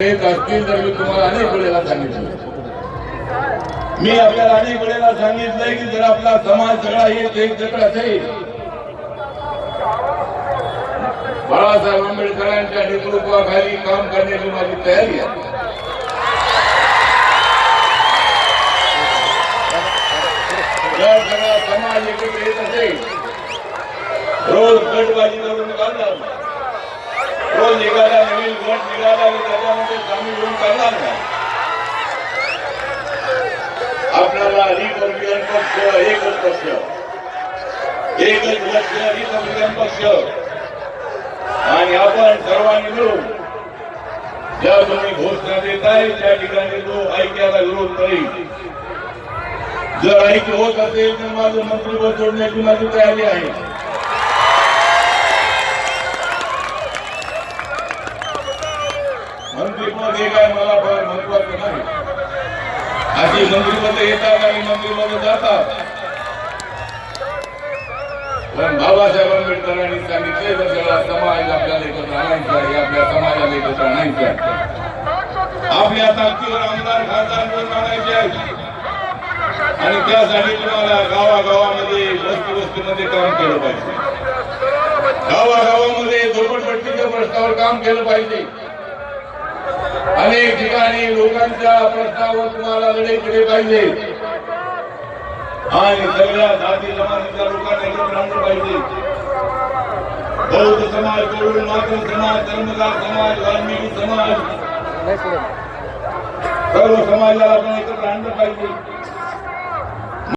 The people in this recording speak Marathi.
येत असतील तर मी तुम्हाला अनेक वेळेला सांगितलं. मी आपल्याला अनेक वेळेला सांगितलंय की जर आपला समाज सगळा एक एकत्र असेल बाळासाहेब आंबेडकरांच्या नेतृत्वाखाली काम करण्याची माझी तयारी आहे. जर सगळा समाज एकत्र येत असेल रोज गटबाजी करून चालणार रोज एखादा नवीन गट निघाला की त्याच्यामध्ये करणार नाही. आपल्याला रिपब्लिकन पक्ष एकच पक्ष. एकच लक्ष रिपब्लिकन पक्ष. आणि आपण सर्वांनी मिळून ज्या तुम्ही घोषणा देत आहे त्या ठिकाणी तो ऐक्याला विरोध करेल जर ऐक्य होत असेल तर माझं मंत्रिपद सोडण्याची माझी तयारी आहे. मंत्रिपद हे काय मला फार महत्वाचं नाही. अशी मंत्रिपद येतात आणि मंत्रिपद जातात. पण बाबासाहेब आंबेडकरांनी सांगितले तर सगळा समाज आपल्याला एकत्र आणायचा आहे आपल्या समाजाला एकत्र आणायचं आहे. आपल्या ताकदीवर आमदार खासदार निवडून आणायचे आहेत. आणि त्यासाठी तुम्हाला गावागावामध्ये वस्ती वस्तीमध्ये काम केलं पाहिजे. गावागावामध्ये झोपडपट्टीच्या प्रश्नावर काम केलं पाहिजे. अनेक ठिकाणी लोकांच्या प्रश्नावर तुम्हाला लढे केले पाहिजे. आणि सगळ्या जाती जमातीच्या लोकांना एकत्र आणलं पाहिजे. बौद्ध समाजकडून मात्र समाज धर्मदार समाज वाल्मिकी समाज सर्व समाजाला आपण एकत्र आणलं पाहिजे.